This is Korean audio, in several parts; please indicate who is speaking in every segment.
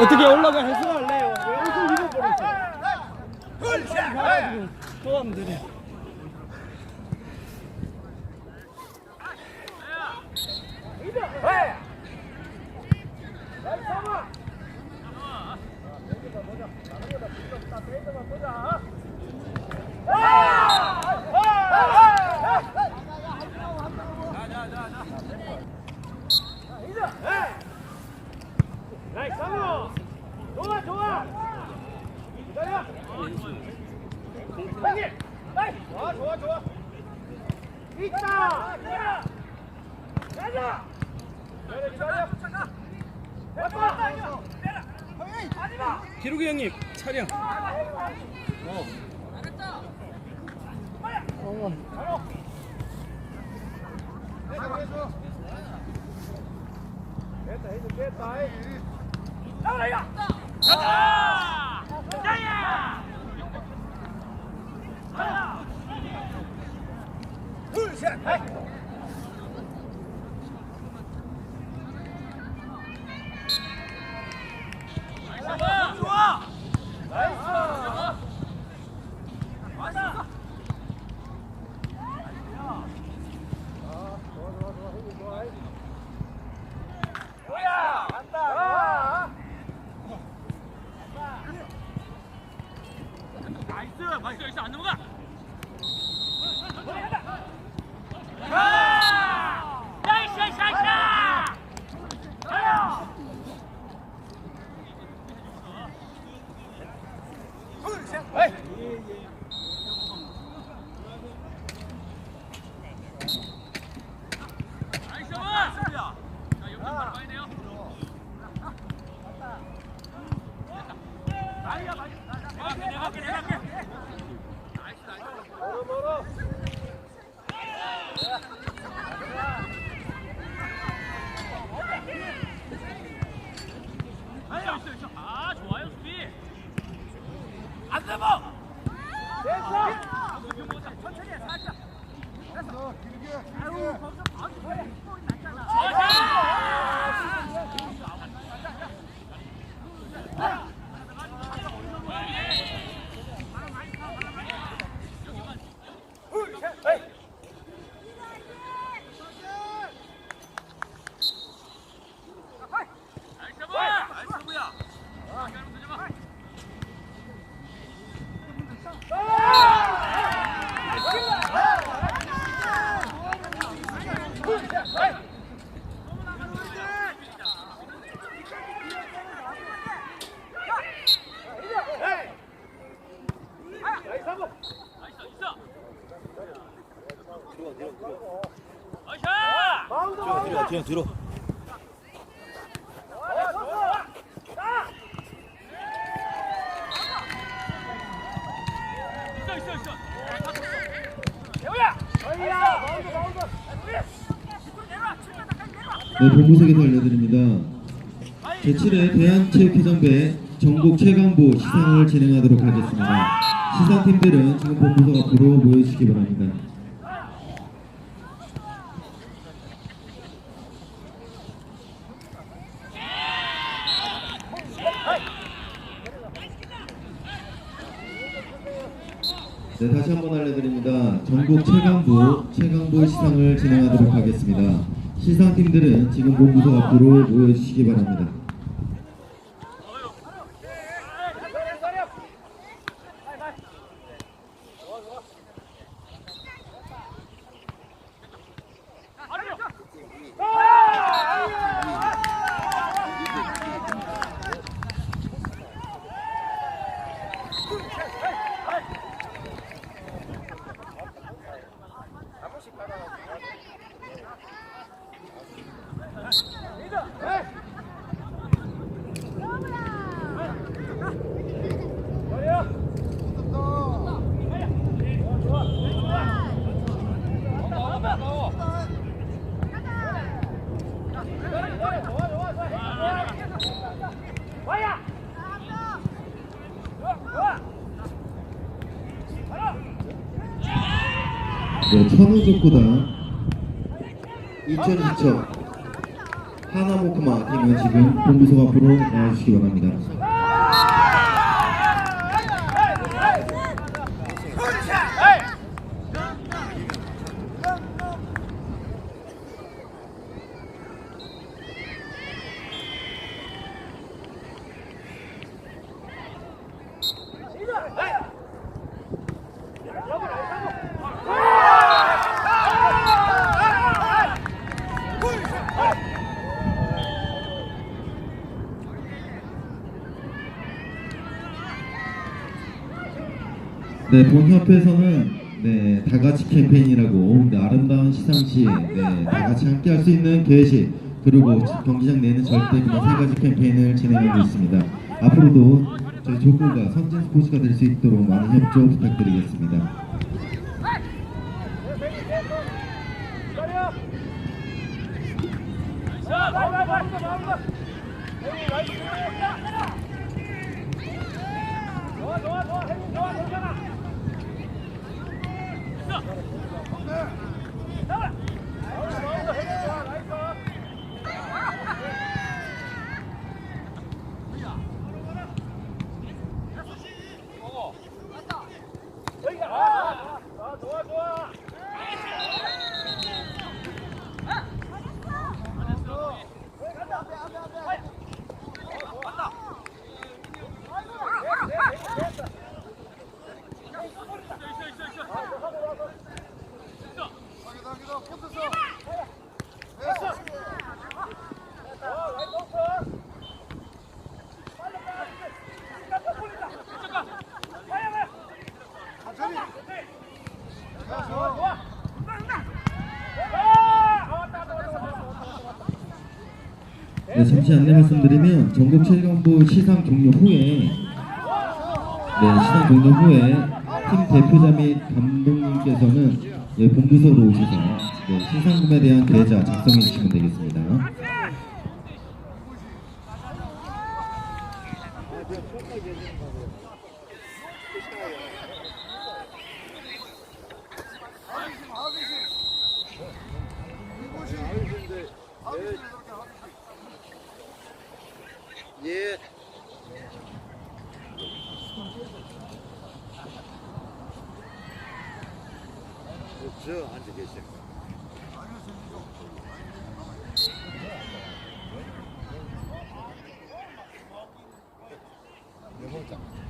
Speaker 1: 어떻게 올라가? 왜 옷을 입어버렸어? 가가지고 또 하면 되네.
Speaker 2: 좋아 좋아 기다려 형님 좋아 좋아 좋아 있다 가자 기다려 기다려 왔다
Speaker 1: 기록이 형님 차량.
Speaker 2: 됐다 해줘 됐다 둘셋 좋아 마운드 마운드.
Speaker 3: 네, 본부석에서 알려드립니다. 제7회 대한체육회전배 전국 최강부 시상을 진행하도록 하겠습니다. 시상팀들은 지금 본부석 앞으로 모여주시기 바랍니다. 네, 다시 한번 알려드립니다. 전국 최강부, 최강부 시상을 진행하도록 하겠습니다. 시상팀들은 지금 본부석 앞으로 모여주시기 바랍니다. 네, 천우족구단 2002척 하나모크마 팀은 지금 본부석 앞으로 나와주시기 바랍니다. 네, 본협회에서는 네, 다 같이 캠페인이라고 네, 아름다운 시상식, 네, 다 같이 함께 할 수 있는 게시 그리고 경기장 내는 절대 그만 세 가지 캠페인을 진행하고 있습니다. 앞으로도 저희 족구가 선진 스포츠가 될 수 있도록 많은 협조 부탁드리겠습니다.
Speaker 2: 좋아 좋아 좋아 좋아 괜찮아 やめろ!
Speaker 3: 네, 잠시 안내 말씀드리면 전국 최강부 시상 종료 후에 네, 시상 종료 후에 팀 대표자 및 감독님께서는 예, 본부서로 오셔서 네, 시상금에 대한 계좌 작성해 주시면 되겠습니다.
Speaker 2: 예. 저 앉아 계세요.
Speaker 4: 마야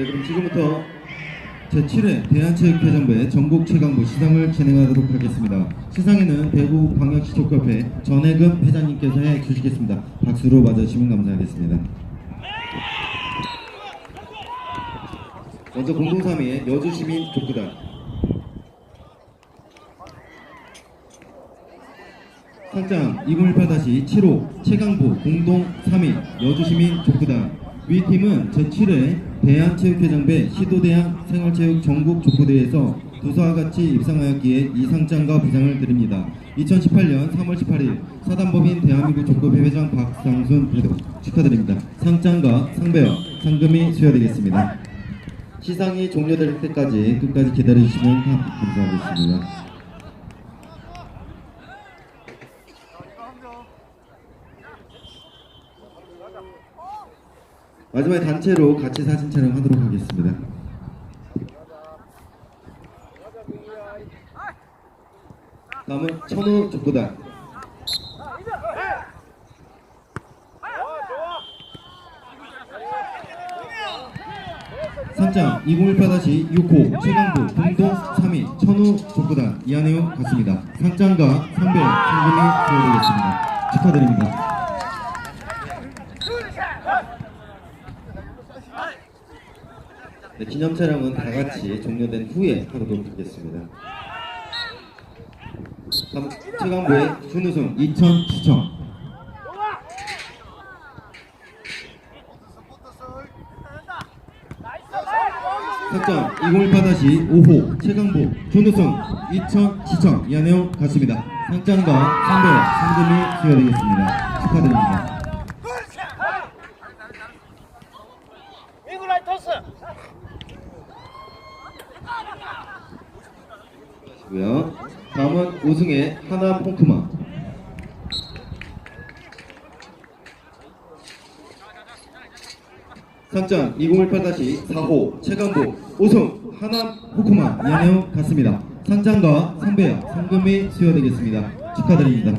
Speaker 3: 네, 그럼 지금부터 제7회 대한체육회장부의 전국 최강부 시상을 진행하도록 하겠습니다. 시상에는 대구광역시 족협회 전혜급 회장님께서 해 주시겠습니다. 박수로 맞아주시면 감사하겠습니다. 먼저 공동 3위의 여주시민 족구단 상장 2018-7호 최강부 공동 3위 여주시민 족구단 위 팀은 제7회 대한체육회장배 시도대학 생활체육 전국 족구대회에서 두사와 같이 입상하였기에 이 상장과 부상을 드립니다. 2018년 3월 18일 사단법인 대한민국 족구회 회장 박상순 회도 축하드립니다. 상장과 상배와 상금이 수여되겠습니다. 시상이 종료될 때까지 끝까지 기다려주시면 감사하겠습니다. 마지막에 단체로 같이 사진 촬영하도록 하겠습니다. 다음은 천우 족구단 선장 2018-6호 최강부 공동 3위 천우 족구단 이한해용 같습니다. 상장과 상배 상금이 수여되겠습니다. 축하드립니다. 네, 기념 촬영은 다 같이 종료된 후에 하도록 하겠습니다. 최강부의 준우승 2000 시청 석점 2018-5호 최강부 준우승 2000 시청 이한해용 같습니다. 상장과 상배 상금이 수여되겠습니다. 축하드립니다.
Speaker 2: 윙글라인 토스.
Speaker 3: 고요. 다음은 우승의 하나 퐁크마. 상장 2018-4호 최강부 우승 하나 포크마 이한해용 같습니다. 상장과 상배와 상금이 수여되겠습니다. 축하드립니다.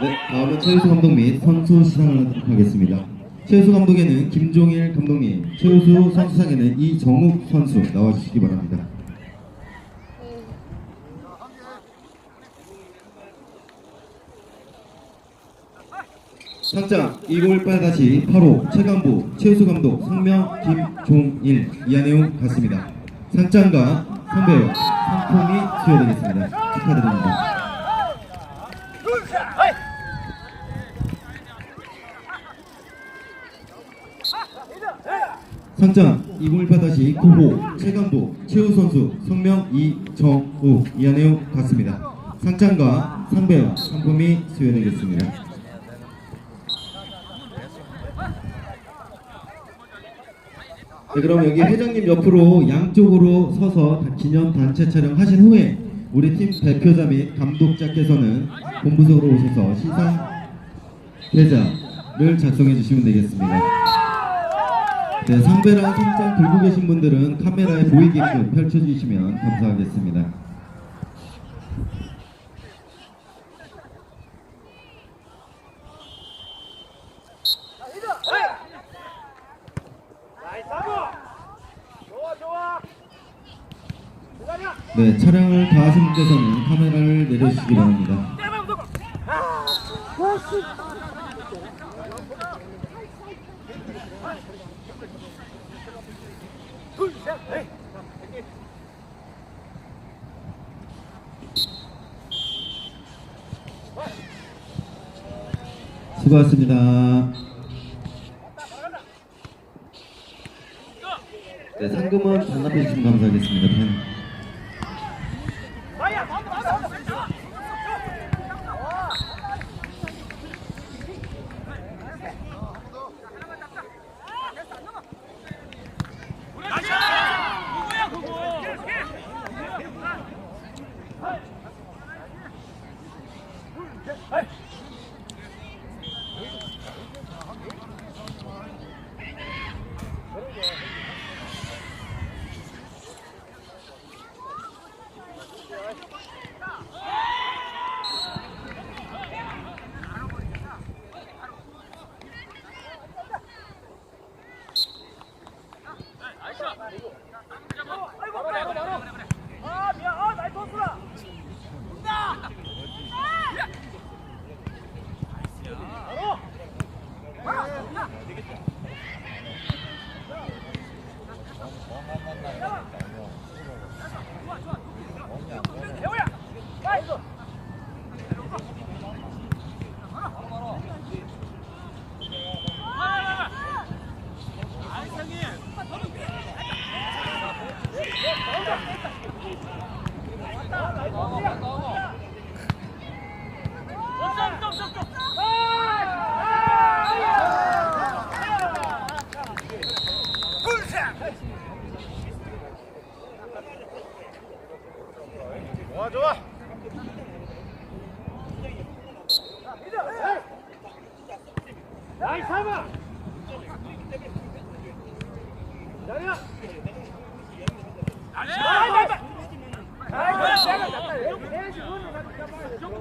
Speaker 3: 네, 다음은 최우수 감독 및 선수 시상을 하도록 하겠습니다. 최우수 감독에는 김종일 감독님, 최우수 선수상에는 이정욱 선수 나와주시기 바랍니다. 상장 2018-8호 최강부 최우수 감독 성명 김종일 이한해용 같습니다. 상장과 선배와 상품이 수여되겠습니다. 축하드립니다. 상장 2018-9호 최강부 최우 선수 성명 이정우 이한해용 같습니다. 상장과 상배와 상품이 수여되겠습니다. 네, 그럼 여기 회장님 옆으로 양쪽으로 서서 다- 기념 단체 촬영 하신 후에 우리 팀 대표자 및 감독자께서는 본부석으로 오셔서 시상 대자를 작성해 주시면 되겠습니다. 네, 상배랑 상장 들고 계신 분들은 카메라에 보이게끔 펼쳐주시면 감사하겠습니다. 네, 촬영을 다 하신 분께서는 카메라를 내려주시기 바랍니다. 수고하셨습니다.
Speaker 4: 好。
Speaker 2: 좋아.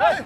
Speaker 1: Hey!